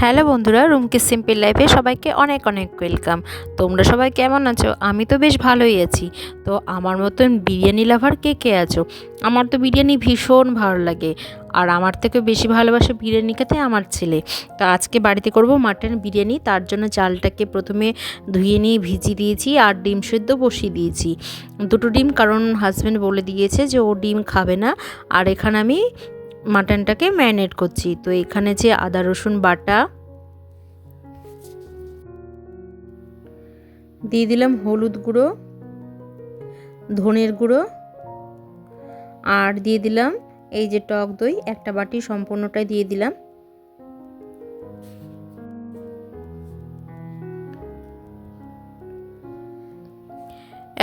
Hello বন্ধুরা, রুমকে simple লাইফে সবাইকে অনেক অনেক ওয়েলকাম। তোমরা সবাই কেমন আছো? আমি তো বেশ ভালোই আছি। তো আমার মতন বিরিয়ানি লাভার কে কে আছো? আমার তো বিরিয়ানি ভীষণ ভালো লাগে। আর আমার থেকে বেশি ভালোবাসে বিরিয়ানি খেতে আমার ছেলে। তো আজকে বাড়িতে করব মাটন বিরিয়ানি। তার জন্য চালটাকে প্রথমে ধুয়ে নিয়ে ভিজিয়ে দিয়েছি আর ডিম সেদ্ধ বসিয়ে দিয়েছি। দুটো ডিম কারণ হাজব্যান্ড বলে দিয়েছে যে ও ডিম খাবে না। আর এখানে আমি মাটনটাকে ম্যারিনেট করছি। তো এখানে যে আদা, রসুন বাটা দিয়ে দিলাম হলুদ গুঁড়ো, ধনের গুঁড়ো আর দিয়ে দিলাম এই যে টক দই, একটা বাটি সম্পূর্ণটাই দিয়ে দিলাম।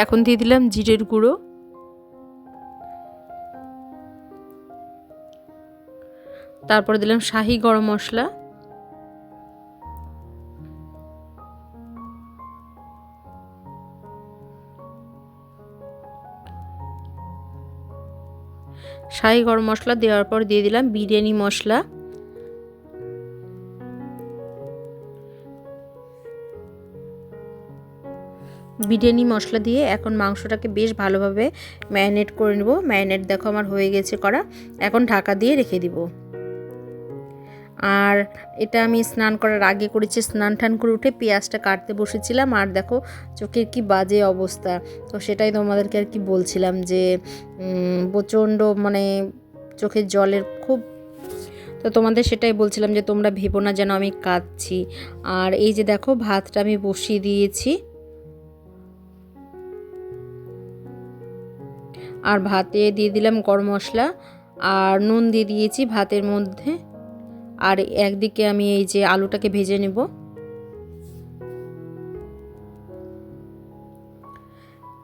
এখন দিয়ে দিলাম জিরের গুঁড়ো। তারপরে দিলাম শাহি গরম মশলা। শাহি গরম মশলা দেওয়ার পর দিয়ে দিলাম বিরিয়ানি মশলা। বিরিয়ানি মশলা দিয়ে এখন মাংসটাকে বেশ ভালোভাবে ম্যারিনেট করে নেব। ম্যারিনেট দেখো আমার হয়ে গেছে করা। এখন ঢাকা দিয়ে রেখে দিব। আর এটা আমি স্নান করার আগে করেছি, স্নান টান করে উঠে পেঁয়াজটা কাটতে বসেছিলাম। আর দেখো, চোখের কি বাজে অবস্থা। তো সেটাই তোমাদেরকে আর কি বলছিলাম যে প্রচণ্ড মানে চোখের জলের খুব তো তোমাদের সেটাই বলছিলাম যে, তোমরা ভেবো না যেন আমি কাঁদছি। আর এই যে দেখো, ভাতটা আমি বসিয়ে দিয়েছি। আর ভাতে দিয়ে দিলাম গরম মশলা। আর নুন দিয়ে দিয়েছি ভাতের মধ্যে। আর একদিকে আমি এই যে আলুটাকে ভেজে নেব।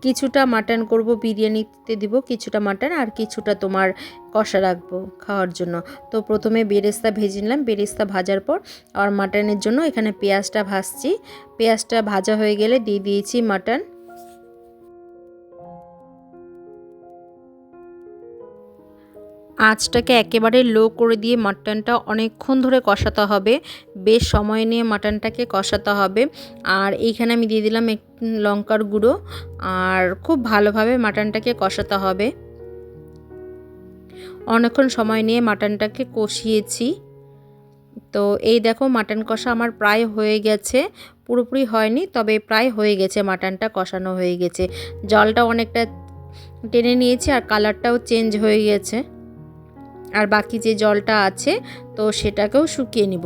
কিছুটা মাটন করব, বিরিয়ানিতে দিব কিছুটা মাটন আর কিছুটা তোমার কষা রাখব খাওয়ার জন্য। তো প্রথমে বেরেস্তা ভেজে নিলাম, বেরেস্তা ভাজার পর আর মাটনের জন্য এখানে পেঁয়াজটা ভাজছি। পেঁয়াজটা ভাজা হয়ে গেলে দিয়ে দিয়েছি মাটন। আঁচটাকে একেবারে লো করে দিয়ে মাটনটা অনেকক্ষণ ধরে কষাতে হবে। বেশ সময় নিয়ে মাটনটাকে কষাতে হবে। আর এইখানে আমি দিয়ে দিলাম এক লঙ্কার গুঁড়ো। আর খুব ভালোভাবে মাটনটাকে কষাতে হবে। অনেকক্ষণ সময় নিয়ে মাটনটাকে কষিয়েছি। তো এই দেখো মাটন কষা আমার প্রায় হয়ে গেছে। পুরোপুরি হয়নি, তবে প্রায় হয়ে গেছে, মাটনটা কষানো হয়ে গেছে। জলটা অনেকটা টেনে নিয়েছি আর কালারটাও চেঞ্জ হয়ে গেছে। আর বাকি যে জলটা আছে, তো সেটাকেও শুকিয়ে নিব।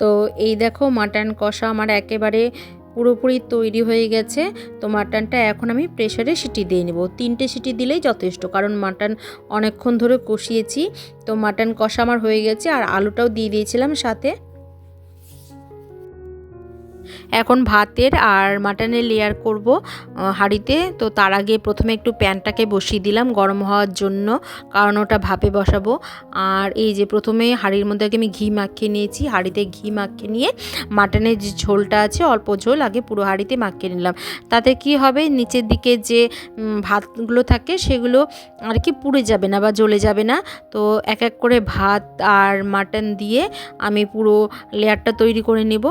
তো এই দেখো মাটন কষা আমার একেবারে পুরোপুরি তৈরি হয়ে গেছে। তো মাটনটা এখন আমি প্রেশারে সিটি দিয়ে নেব। তিনটে সিটি দিলেই যথেষ্ট, কারণ মাটন অনেকক্ষণ ধরে কষিয়েছি। তো মাটন কষা আমার হয়ে গেছে আর আলুটাও দিয়ে দিয়েছিলাম সাথে। এখন ভাতের আর মাটনের লেয়ার করব হাঁড়িতে। তো তার আগে প্রথমে একটু প্যানটাকে বসিয়ে দিলাম গরম হওয়ার জন্য, কারণ ওটা ভাপে বসাবো। আর এই যে প্রথমে হাঁড়ির মধ্যে আগে আমি ঘি মাখিয়ে নিয়েছি, হাঁড়িতে ঘি মাখিয়ে নিয়ে মাটনের যে ঝোলটা আছে, অল্প ঝোল আগে পুরো হাঁড়িতে মাখিয়ে নিলাম। তাতে কি হবে, নিচের দিকে যে ভাতগুলো থাকে সেগুলো আর কি পুড়ে যাবে না বা জ্বলে যাবে না। তো এক এক করে ভাত আর মাটন দিয়ে আমি পুরো লেয়ারটা তৈরি করে নেব।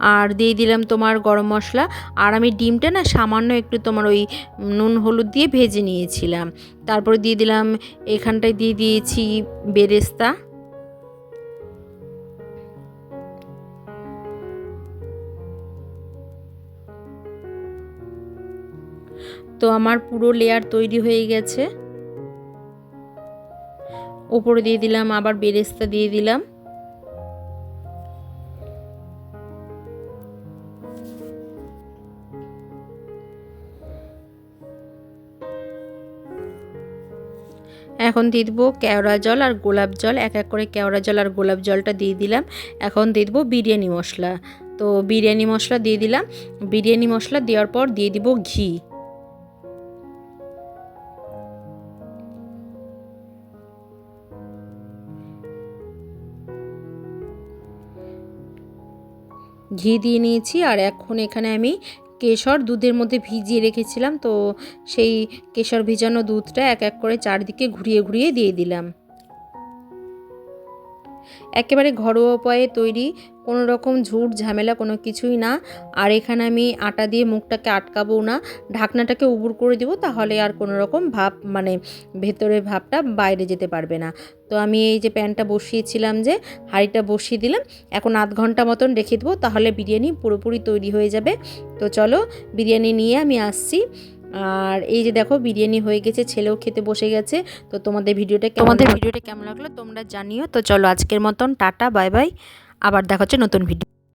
আর দিয়ে দিলাম তোমার গরম মশলা। আর আমি ডিমটা না সামান্য একটু তোমার ওই নুন হলুদ দিয়ে ভেজে নিয়েছিলাম। তারপরে দিয়ে দিলাম, এখানটায় দিয়ে দিয়েছি বেরেস্তা। তো আমার পুরো লেয়ার তৈরি হয়ে গেছে। ওপরে দিয়ে দিলাম, আবার বেরেস্তা দিয়ে দিলাম। এখন দিয়ে দিব কেওড়া জল আর গোলাপ জল, এক এক করে কেওড়া জল আর গোলাপ জলটা দিয়ে দিলাম। এখন দিয়ে দিব বিরিয়ানি মশলা। তো বিরিয়ানি মশলা দিয়ে দিলাম। বিরিয়ানি মশলা দেওয়ার পর দিয়ে দিব ঘি। ঘি দিয়ে নিয়েছি আর এখন এখানে আমি কেশর দুধের মধ্যে ভিজিয়ে রেখেছিলাম, তো সেই কেশর ভিজানো দুধটা এক এক করে চারদিকে ঘুরিয়ে ঘুরিয়ে দিয়ে দিলাম। একেবারে ঘরোয়া উপায়ে তৈরি কোনো রকম ঝুট ঝামেলা কোনো কিছুই না। আর এখানে আমি আটা দিয়ে মুখটাকে আটকাবো না। ঢাকনাটাকে উবুর করে দেবো তাহলে আর কোনো রকম ভাব মানে ভেতরের ভাবটা বাইরে যেতে পারবে না। তো আমি এই যে প্যানটা বসিয়েছিলাম যে হাঁড়িটা বসিয়ে দিলাম। এখন আধ ঘণ্টা মতন রেখে দেবো তাহলে বিরিয়ানি পুরোপুরি তৈরি হয়ে যাবে। তো চলো বিরিয়ানি নিয়ে আমি আসছি। আর এই যে দেখো বিরিয়ানি হয়ে গেছে, ছেলেও খেতে বসে গেছে। তো তোমাদের ভিডিওটা তোমাদের ভিডিওটা কেমন লাগল তোমরা জানিও। তো চলো আজকের মতন টাটা, বাই বাই। আবার দেখা হচ্ছে নতুন ভিডিও